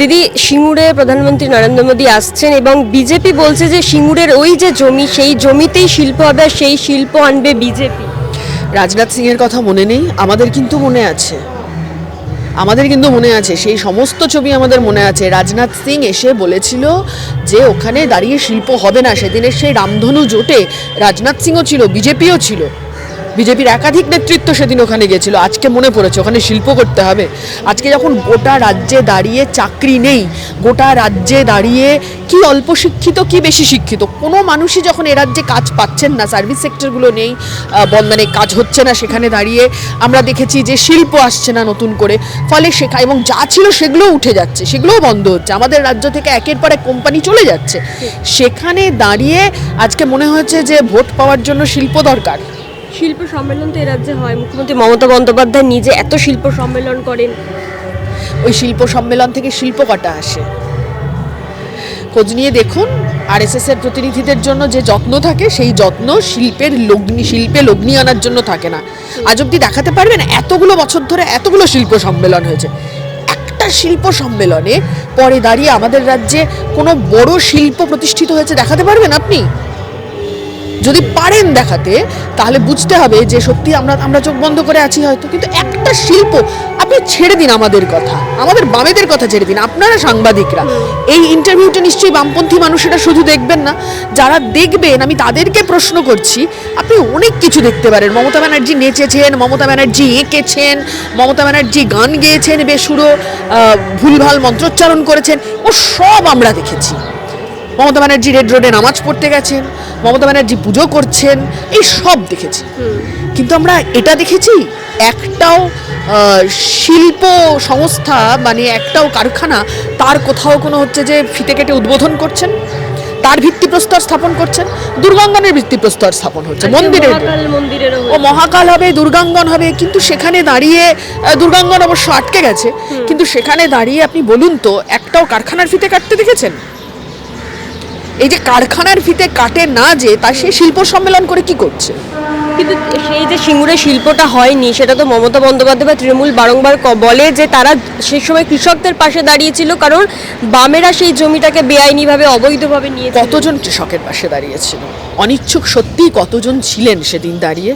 দিদি, সিঙ্গুরে প্রধানমন্ত্রী নরেন্দ্র মোদী আসছেন এবং বিজেপি বলছে যে সিঙ্গুরের ওই যে জমি, সেই জমিতেই শিল্প হবে সেই শিল্প আনবে বিজেপি। রাজনাথ সিং এর কথা মনে নেই, আমাদের কিন্তু মনে আছে। আমাদের কিন্তু মনে আছে, সেই সমস্ত ছবি আমাদের মনে আছে। রাজনাথ সিং এসে বলেছিল যে ওখানে দাঁড়িয়ে শিল্প হবে না। সেদিনের সেই রামধনু জোটে রাজনাথ সিংও ছিল, বিজেপিও ছিল। বিজেপির একাধিক নেতৃত্ব সেদিন ওখানে গেছিল আজকে মনে পড়েছে, ওখানে শিল্প করতে হবে। আজকে যখন গোটা রাজ্যে দাঁড়িয়ে চাকরি নেই, গোটা রাজ্যে দাঁড়িয়ে কি অল্প শিক্ষিত, কি বেশি শিক্ষিত? কোনো মানুষই যখন এ রাজ্যে কাজ পাচ্ছেন না সার্ভিস সেক্টরগুলো নেই বন্ধনে কাজ হচ্ছে না, সেখানে দাঁড়িয়ে আমরা দেখেছি যে শিল্প আসছে না নতুন করে। ফলে শেখা এবং যা ছিল সেগুলোও উঠে যাচ্ছে, সেগুলোও বন্ধ হচ্ছে। আমাদের রাজ্য থেকে একের পর এক কোম্পানি চলে যাচ্ছে। সেখানে দাঁড়িয়ে আজকে মনে হয়েছে যে ভোট পাওয়ার জন্য শিল্প দরকার। শিল্প সম্মেলন তো এ রাজ্যে হয়। মুখ্যমন্ত্রী মমতা বন্দ্যোপাধ্যায় নিজে এত শিল্প সম্মেলন করেন। ওই শিল্প সম্মেলন থেকে শিল্প কটা আসে? খোঁজ নিয়ে দেখুন, আরএসএস এর প্রতিনিধিদের জন্য যে যত্ন থাকে, সেই যত্ন শিল্পের লগ্নি, শিল্পে লগ্নি আনার জন্য থাকে না। আজ অব্দি দেখাতে পারবেন, এতগুলো বছর ধরে এতগুলো শিল্প সম্মেলন হয়েছে। একটা শিল্প সম্মেলনে পরে দাঁড়িয়ে আমাদের রাজ্যে কোনো বড় শিল্প প্রতিষ্ঠিত হয়েছে দেখাতে পারবেন আপনি? যদি পারেন দেখাতে তাহলে বুঝতে হবে যে সত্যি আমরা আমরা চোখ বন্ধ করে আছি হয়তো। কিন্তু একটা শিল্প আপনি ছেড়ে দিন আমাদের কথা আমাদের বামেদের কথা ছেড়ে দিন আপনারা সাংবাদিকরা। এই ইন্টারভিউটা নিশ্চয়ই বামপন্থী মানুষেরা শুধু দেখবেন না যারা দেখবেন আমি তাদেরকে প্রশ্ন করছি আপনি অনেক কিছু দেখতে পারেন। মমতা ব্যানার্জি নেচেছেন মমতা ব্যানার্জি এঁকেছেন মমতা ব্যানার্জি গান গেয়েছেন বেসুরো ভুলভাল মন্ত্রোচ্চারণ করেছেন ও সব আমরা দেখেছি। মমতা ব্যানার্জি রেড রোডে নামাজ পড়তে গেছেন মমতা ব্যানার্জি পুজো করছেন এই সব দেখেছি। কিন্তু আমরা এটা দেখেছি একটাও শিল্প সংস্থা মানে একটাও কারখানা তার কোথাও কোনো হচ্ছে যে ফিতে কেটে উদ্বোধন করছেন তার ভিত্তিপ্রস্তর স্থাপন করছেন দুর্গাঙ্গনের ভিত্তিপ্রস্তর স্থাপন হচ্ছে মন্দিরের মহাকাল ও মহাকাল হবে দুর্গাঙ্গন হবে কিন্তু সেখানে দাঁড়িয়ে দুর্গাঙ্গন অবশ্য আটকে গেছে কিন্তু সেখানে দাঁড়িয়ে আপনি বলুন তো একটাও কারখানার ফিতে কাটতে দেখেছেন? এই যে কারখানার ফিতে কাটে না যে তা সে শিল্প সম্মেলন করে কি করছে? কিন্তু সেই যে সিঙ্গুরে শিল্পটা হয়নি সেটা তো মমতা বন্দ্যোপাধ্যায় বা তৃণমূল বারংবার বলে যে তারা সেই সময় কৃষকদের পাশে দাঁড়িয়েছিল কারণ বামেরা সেই জমিটাকে বেআইনিভাবে অবৈধভাবে নিয়ে কতজন কৃষকের পাশে দাঁড়িয়েছিল? অনিচ্ছুক সত্যিই কতজন ছিলেন সেদিন দাঁড়িয়ে?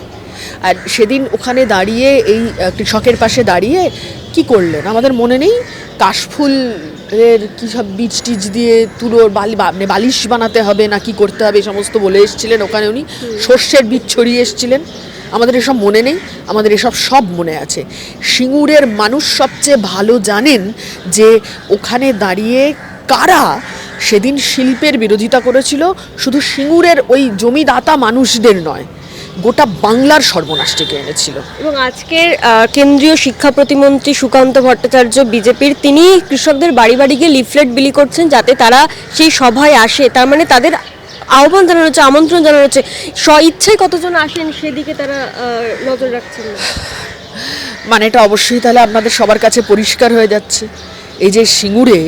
আর সেদিন ওখানে দাঁড়িয়ে এই কৃষকের পাশে দাঁড়িয়ে কি করলেন? আমাদের মনে নেই? কাশফুলের কী সব বীজ টিজ দিয়ে তুলোর বালি মানে বালিশ বানাতে হবে না কি করতে হবে এই সমস্ত বলে এসেছিলেন ওখানে উনি। সর্ষের বীজ ছড়িয়ে এসেছিলেন। আমাদের এসব মনে নেই আমাদের এসব সব মনে আছে। সিঙ্গুরের মানুষ সবচেয়ে ভালো জানেন যে ওখানে দাঁড়িয়ে কারা সেদিন শিল্পের বিরোধিতা করেছিল শুধু সিঙ্গুরের ওই জমিদাতা মানুষদের নয়। গোটা বাংলার সর্বনাশ ডেকে এনেছিল। এবং আজকের কেন্দ্রীয় শিক্ষা প্রতিমন্ত্রী সুকান্ত ভট্টাচার্য বিজেপির তিনি কৃষকদের বাড়ি বাড়ি গিয়ে লিফলেট বিলি করছেন যাতে তারা সেই সভায় আসে। তার মানে তাদের আহ্বান জানানো হচ্ছে আমন্ত্রণ জানানো হচ্ছে। স্ব ইচ্ছায় কতজন আসেন সেদিকে তারা নজর রাখছেন মানে এটা অবশ্যই তাহলে আপনাদের সবার কাছে পরিষ্কার হয়ে যাচ্ছে। এই যে সিঙ্গুরে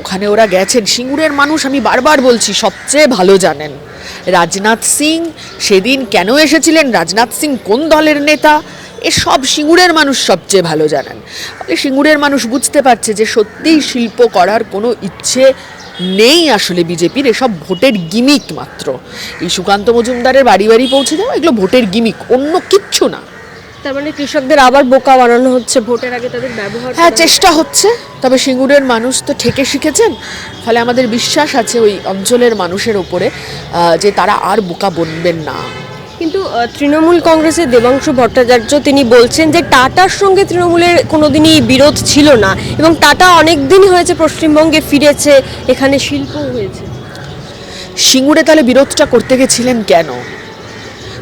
ওখানে ওরা গেছেন। সিঙ্গুরের মানুষ আমি বারবার বলছি সবচেয়ে ভালো জানেন। রাজনাথ সিং, সেদিন কেন এসেছিলেন? রাজনাথ সিং কোন দলের নেতা? এসব সিঙ্গুরের মানুষ সবচেয়ে ভালো জানেন। ফলে সিঙ্গুরের মানুষ বুঝতে পারছে যে সত্যিই শিল্প করার কোনো ইচ্ছে নেই আসলে বিজেপির, এসব ভোটের গিমিক মাত্র। এই সুকান্ত মজুমদারের বাড়ি বাড়ি পৌঁছে দেওয়া এগুলো ভোটের গিমিক, অন্য কিচ্ছু না। তার মানে কৃষকদের আবার বোকা বানানো হচ্ছে ভোটের আগে তাদের ব্যবহার হ্যাঁ চেষ্টা হচ্ছে। তবে সিঙ্গুরের মানুষ তো ঠেকে শিখেছেন ফলে আমাদের বিশ্বাস আছে ওই অঞ্চলের মানুষের ওপরে যে তারা আর বোকা বনবেন না। কিন্তু তৃণমূল কংগ্রেসের দেবাংশু ভট্টাচার্য তিনি বলছেন যে টাটার সঙ্গে তৃণমূলের কোনোদিনই বিরোধ ছিল না এবং টাটা অনেক দিনই হয়েছে পশ্চিমবঙ্গে ফিরেছে এখানে শিল্পও হয়েছে। সিঙ্গুরে তাহলে বিরোধটা করতে গেছিলেন কেন?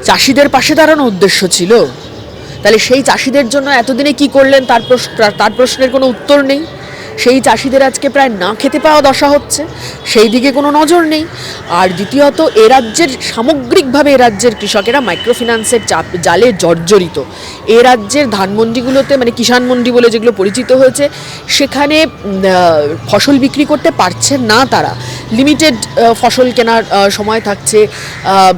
চাষিদের পাশে দাঁড়ানো উদ্দেশ্য ছিল? তাহলে সেই চাষিদের জন্য এতদিনে কি করলেন? তার প্রশ্ন তার প্রশ্নের কোনো উত্তর নেই। সেই চাষিদের আজকে প্রায় না খেতে পাওয়া দশা হচ্ছে। সেই দিকে কোনো নজর নেই। আর দ্বিতীয়ত, এ রাজ্যের সামগ্রিকভাবে এ রাজ্যের কৃষকেরা মাইক্রোফিন্যান্সের চাপ, জালে জর্জরিত। এ রাজ্যের ধানমন্ডিগুলোতে মানে কিষাণ মন্ডি বলে যেগুলো পরিচিত হয়েছে, সেখানে ফসল বিক্রি করতে পারছেন না তারা। লিমিটেড ফসল কেনার সময় থাকছে।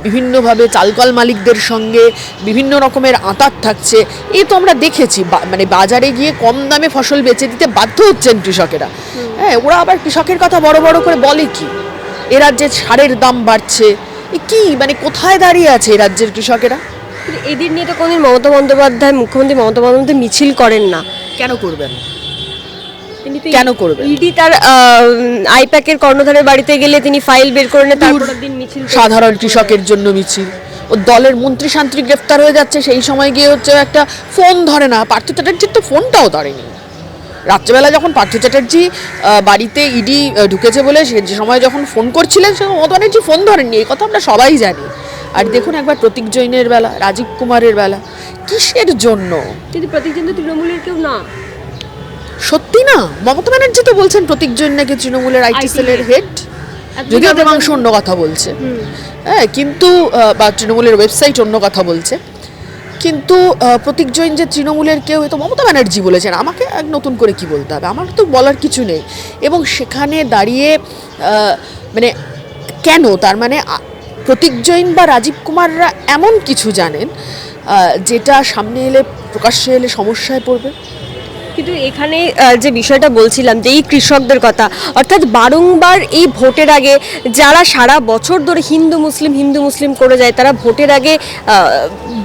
বিভিন্নভাবে চালকল মালিকদের সঙ্গে বিভিন্ন রকমের আঁতাত থাকছে। এই তো আমরা দেখেছি মানে বাজারে গিয়ে কম দামে ফসল বেচে দিতে বাধ্য হচ্ছেন কৃষকেরা। হ্যাঁ ওরা আবার কৃষকের কথা বড় বড় করে বলে কি? এ রাজ্যে সারের দাম বাড়ছে। এ কি মানে কোথায় দাঁড়িয়ে আছে এ রাজ্যের কৃষকেরা? এদের নিয়ে তো কোনদিন মমতা বন্দ্যোপাধ্যায় মুখ্যমন্ত্রী মমতা বন্দ্যোপাধ্যায় মিছিল করেন না। কেন করবেন? কেন করবেন? ইডি তার আইপ্যাকের কর্ণধারের বাড়িতে গেলে তিনি ফাইল বের করে তারপর দিন মিছিল সাধারণ কৃষকের জন্য মিছিল। ও দলের মন্ত্রী শান্ত্রী গ্রেফতার হয়ে যাচ্ছে সেই সময় গিয়ে হচ্ছে একটা ফোন ধরে না পার্থ চ্যাটার্জির তো ফোনটাও ধরেনি। রাত্রেবেলা যখন পার্থ চ্যাটার্জি বাড়িতে ইডি ঢুকেছে বলে সে যে সময় যখন ফোন করছিলেন সে মমতা ব্যানার্জি ফোন ধরেননি এই কথা আমরা সবাই জানি। আর দেখুন একবার প্রতীক জৈনের বেলা রাজীব কুমারের বেলা কিসের জন্য? কিন্তু প্রতীকজন তো তৃণমূলের কেউ না। সত্যি না? মমতা ব্যানার্জি তো বলছেন প্রতীক জৈন নাকি তৃণমূলের আইটি সেলের হেড যদিও দেবাংশ অন্য কথা বলছে। হ্যাঁ কিন্তু বা তৃণমূলের ওয়েবসাইট অন্য কথা বলছে। কিন্তু প্রতীক জৈন যে তৃণমূলের কেউ এ তো মমতা ব্যানার্জি বলেছেন। আমাকে এক নতুন করে কি বলতে হবে? আমার তো বলার কিছু নেই। এবং সেখানে দাঁড়িয়ে মানে কেন? তার মানে প্রতীক জৈন বা রাজীব কুমাররা এমন কিছু জানেন যেটা সামনে এলে প্রকাশ্যে এলে সমস্যায় পড়বে। কিন্তু এখানে যে বিষয়টা বলছিলাম যে এই কৃষকদের কথা, অর্থাৎ বারংবার এই ভোটের আগে যারা সারা বছর ধরে হিন্দু মুসলিম হিন্দু মুসলিম করে যায়, তারা ভোটের আগে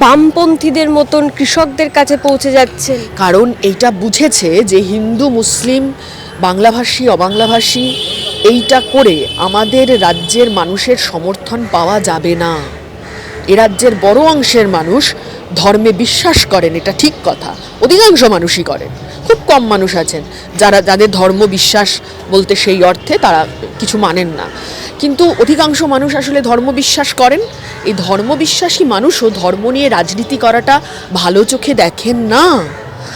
বামপন্থীদের মতন কৃষকদের কাছে পৌঁছে যাচ্ছে কারণ এইটা বুঝেছে যে হিন্দু, মুসলিম, বাংলাভাষী, অবাংলাভাষী, এইটা করে আমাদের রাজ্যের মানুষের সমর্থন পাওয়া যাবে না। এ রাজ্যের বড় অংশের মানুষ ধর্মে বিশ্বাস করেন, এটা ঠিক কথা। অধিকাংশ মানুষই করেন। খুব কম মানুষ আছেন যারা, যাদের ধর্ম বিশ্বাস বলতে সেই অর্থে তারা কিছু মানেন না। কিন্তু অধিকাংশ মানুষ আসলে ধর্ম বিশ্বাস করেন। এই ধর্মবিশ্বাসী মানুষও ধর্ম নিয়ে রাজনীতি করাটা ভালো চোখে দেখেন না।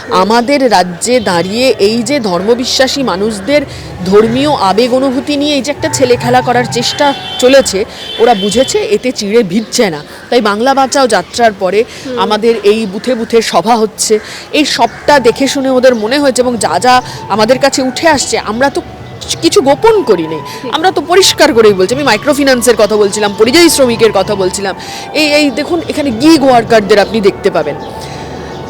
আমাদের রাজ্যে দাঁড়িয়ে এই যে ধর্মবিশ্বাসী মানুষদের ধর্মীয় আবেগ অনুভূতি নিয়ে এই যে একটা ছেলে খেলা করার চেষ্টা চলেছে ওরা বুঝেছে এতে চিড়ে ভিজছে না। তাই বাংলা বাঁচাও যাত্রার পরে আমাদের এই বুথে বুথে সভা হচ্ছে। এই সবটা দেখে শুনে ওদের মনে হয়েছে এবং যা যা আমাদের কাছে উঠে আসছে আমরা তো কিছু গোপন করি করিনি আমরা তো পরিষ্কার করেই বলছি আমি মাইক্রো ফিন্যান্সের কথা বলছিলাম পরিযায়ী শ্রমিকের কথা বলছিলাম। এই এই দেখুন এখানে গিগ ওয়ার্কারদের আপনি দেখতে পাবেন।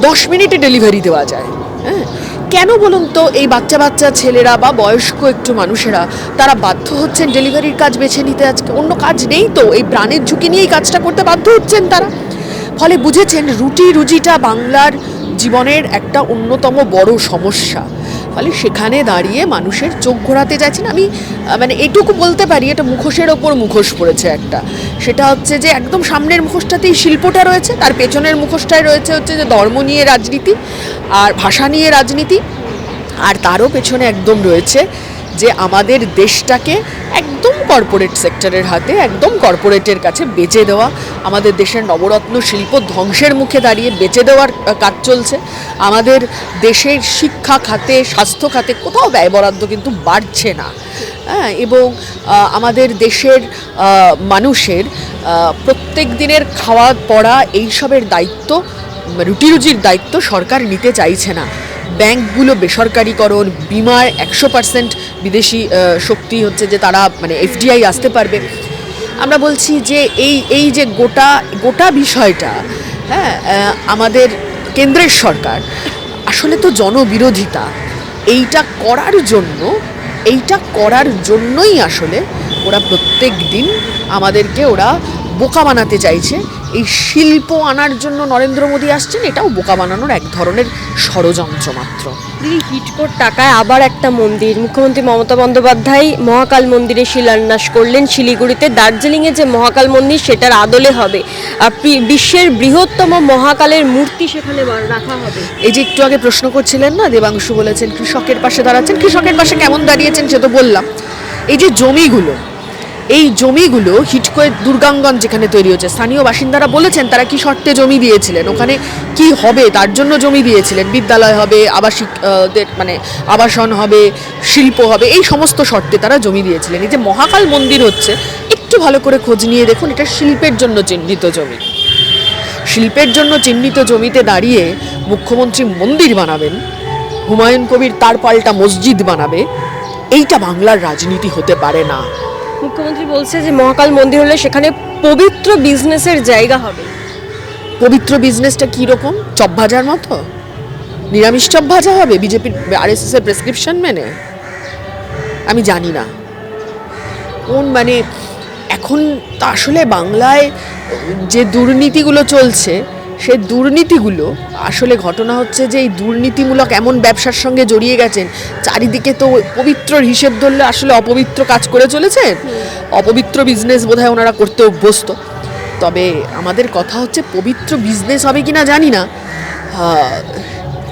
দশ মিনিটে ডেলিভারি দেওয়া যায়। হ্যাঁ? কেন বলুন তো, এই বাচ্চা বাচ্চা ছেলেরা বা বয়স্ক একটু মানুষেরা, তারা বাধ্য হচ্ছেন ডেলিভারির কাজ বেছে নিতে? আজকে অন্য কাজ নেই তো, এই প্রাণের ঝুঁকি নিয়েই কাজটা করতে বাধ্য হচ্ছেন তারা? ফলে বুঝেছেন, রুটি রুজিটা বাংলার জীবনের একটা অন্যতম বড় সমস্যা। ফলে সেখানে দাঁড়িয়ে মানুষের চোখ ঘোরাতে চাইছেন আমি মানে এটুকু বলতে পারি, এটা মুখোশের ওপর মুখোশ পড়েছে একটা। সেটা হচ্ছে যে একদম সামনের মুখোশটাতেই শিল্পটা রয়েছে, তার পেছনের মুখোশটাই রয়েছে হচ্ছে যে ধর্ম নিয়ে রাজনীতি আর ভাষা নিয়ে রাজনীতি। আর তারও পেছনে একদম রয়েছে যে আমাদের দেশটাকে একদম কর্পোরেট সেক্টরের হাতে একদম কর্পোরেটের কাছে বেচে দেওয়া। আমাদের দেশের নবরত্ন শিল্প ধ্বংসের মুখে দাঁড়িয়ে বেচে দেওয়ার কাজ চলছে। আমাদের দেশের শিক্ষা খাতে, স্বাস্থ্য খাতে কোথাও ব্যয় বরাদ্দ কিন্তু বাড়ছে না। হ্যাঁ এবং আমাদের দেশের মানুষের প্রত্যেক দিনের খাওয়া, পড়া এইসবের দায়িত্ব রুটি রুজির দায়িত্ব সরকার নিতে চাইছে না। ব্যাংকগুলো বেসরকারিকরণ, বিমার একশো পার্সেন্ট বিদেশি শক্তি হচ্ছে যে তারা মানে এফডিআই আসতে পারবে। আমরা বলছি যে এই এই যে গোটা গোটা বিষয়টা হ্যাঁ আমাদের কেন্দ্রের সরকার, আসলে তো জনবিরোধিতা। এইটা করার জন্য, এইটা করার জন্যই আসলে ওরা প্রত্যেক দিন আমাদেরকে ওরা বোকা বানাতে চাইছে। এই শিল্প আনার জন্য নরেন্দ্র মোদী আসছেন এটাও বোকা বানানোর এক ধরনের ষড়যন্ত্র মাত্র। হিটকোট টাকায় আবার একটা মন্দির। মুখ্যমন্ত্রী মমতা বন্দ্যোপাধ্যায় মহাকাল মন্দিরে শিলান্যাস করলেন। শিলিগুড়িতে দার্জিলিংয়ে যে মহাকাল মন্দির সেটার আদলে হবে। আর বিশ্বের বৃহত্তম মহাকালের মূর্তি সেখানে রাখা হবে। এই যে একটু আগে প্রশ্ন করছিলেন না দেবাংশু বলেছেন কৃষকের পাশে দাঁড়াচ্ছেন। কৃষকের পাশে কেমন দাঁড়িয়েছেন সে তো বললাম। এই যে জমিগুলো এই জমিগুলো হিটকোয়ে দুর্গাঙ্গন যেখানে তৈরি হচ্ছে স্থানীয় বাসিন্দারা বলেছেন তারা কি শর্তে জমি দিয়েছিলেন? ওখানে কি হবে? তার জন্য জমি দিয়েছিলেন। বিদ্যালয় হবে, আবাসিক মানে আবাসন হবে, শিল্প হবে, এই সমস্ত শর্তে তারা জমি দিয়েছিলেন। এই যে মহাকাল মন্দির হচ্ছে, একটু ভালো করে খোঁজ নিয়ে দেখুন, এটা শিল্পের জন্য চিহ্নিত জমি। শিল্পের জন্য চিহ্নিত জমিতে দাঁড়িয়ে মুখ্যমন্ত্রী মন্দির বানাবেন, হুমায়ুন কবির তার পাল্টা মসজিদ বানাবে, এইটা বাংলার রাজনীতি হতে পারে না। মুখ্যমন্ত্রী বলছে যে মহাকাল মন্দির হলে সেখানে পবিত্র বিজনেসের জায়গা হবে। পবিত্র বিজনেসটা কী রকম? চপ ভাজার মতো? নিরামিষ চপ ভাজা হবে বিজেপির আরএসএস এর প্রেসক্রিপশন মেনে? আমি জানি না। কোন মানে এখন আসলে বাংলায় যে দুর্নীতিগুলো চলছে সেই দুর্নীতিগুলো আসলে ঘটনা হচ্ছে যে এই দুর্নীতিমূলক এমন ব্যবসার সঙ্গে জড়িয়ে গেছেন চারিদিকে তো পবিত্র হিসেব ধরলে আসলে অপবিত্র কাজ করে চলেছেন অপবিত্র বিজনেস বোধহয় ওনারা করতে অভ্যস্ত। তবে আমাদের কথা হচ্ছে পবিত্র বিজনেস হবে কি না জানি না।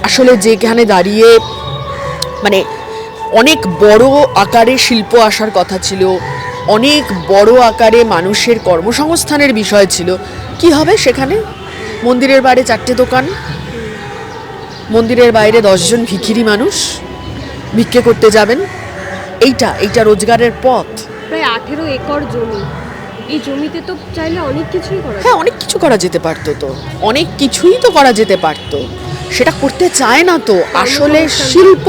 আসলে যেখানে দাঁড়িয়ে মানে অনেক বড় আকারে শিল্প আসার কথা ছিল অনেক বড় আকারে মানুষের কর্মসংস্থানের বিষয় ছিল কি হবে সেখানে? মন্দিরের বাইরে চারটে দোকান মন্দিরের বাইরে দশজন ভিখিরি মানুষ ভিক্ষে করতে যাবেন। এইটা এইটা রোজগারের পথ। প্রায় আঠেরো একর জমি। এই জমিতে তো চাইলে অনেক কিছুই করা হ্যাঁ অনেক কিছু করা যেতে পারতো তো। অনেক কিছুই তো করা যেতে পারতো। সেটা করতে চায় না তো। আসলে শিল্প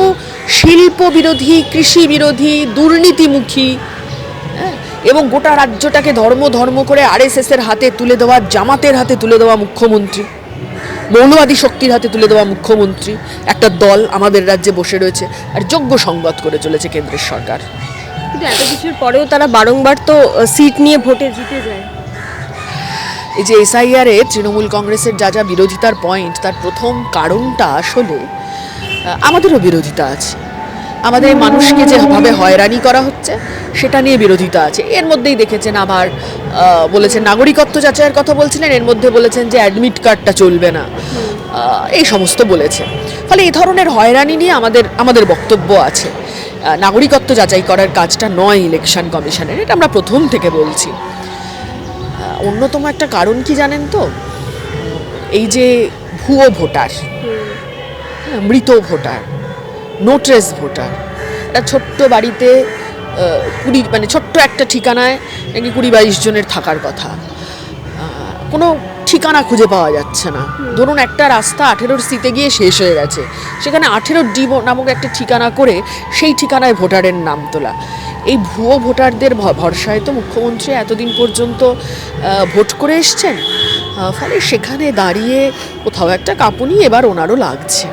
শিল্প বিরোধী কৃষি বিরোধী দুর্নীতিমুখী এবং গোটা রাজ্যটাকে ধর্ম ধর্ম করে আরএসএস এর হাতে তুলে দেওয়া জামাতের হাতে তুলে দেওয়া মুখ্যমন্ত্রী মৌলবাদী শক্তির হাতে তুলে দেওয়া মুখ্যমন্ত্রী একটা দল আমাদের রাজ্যে বসে রয়েছে আর যোগ্য সংবাদ করে চলেছে কেন্দ্রের সরকার। কিন্তু এত কিছুর পরেও তারা বারংবার তো সিট নিয়ে ভোটে জিতে যায়। এই যে এসআইআর তৃণমূল কংগ্রেসের যা যা বিরোধিতার পয়েন্ট তার প্রথম কারণটা আসলে আমাদেরও বিরোধিতা আছে। আমাদের মানুষকে যেভাবে হয়রানি করা হচ্ছে সেটা নিয়ে বিরোধিতা আছে। এর মধ্যেই দেখেছেন আবার বলেছেন নাগরিকত্ব যাচাইয়ের কথা বলছিলেন এর মধ্যে বলেছেন যে অ্যাডমিট কার্ডটা চলবে না। এই সমস্ত বলেছে। ফলে এই ধরনের হয়রানি নিয়ে আমাদের আমাদের বক্তব্য আছে। নাগরিকত্ব যাচাই করার কাজটা নয় ইলেকশন কমিশনের এটা আমরা প্রথম থেকে বলছি। অন্যতম একটা কারণ কি জানেন তো? এই যে ভুয়ো ভোটার হ্যাঁ, মৃত ভোটার নোট্রেস ভোটার একটা ছোট্ট বাড়িতে কুড়ি মানে ছোট্ট একটা ঠিকানায় নাকি কুড়ি বাইশ জনের থাকার কথা। কোনো ঠিকানা খুঁজে পাওয়া যাচ্ছে না। ধরুন একটা রাস্তা আঠেরোর সিতে গিয়ে শেষ হয়ে গেছে। সেখানে আঠেরোর ডি নামক একটা ঠিকানা করে সেই ঠিকানায় ভোটারের নাম তোলা। এই ভুয়ো ভোটারদের ভরসায় তো মুখ্যমন্ত্রী এতদিন পর্যন্ত ভোট করে এসছেন। ফলে সেখানে দাঁড়িয়ে কোথাও একটা কাঁপুনি এবার ওনারও লাগছে।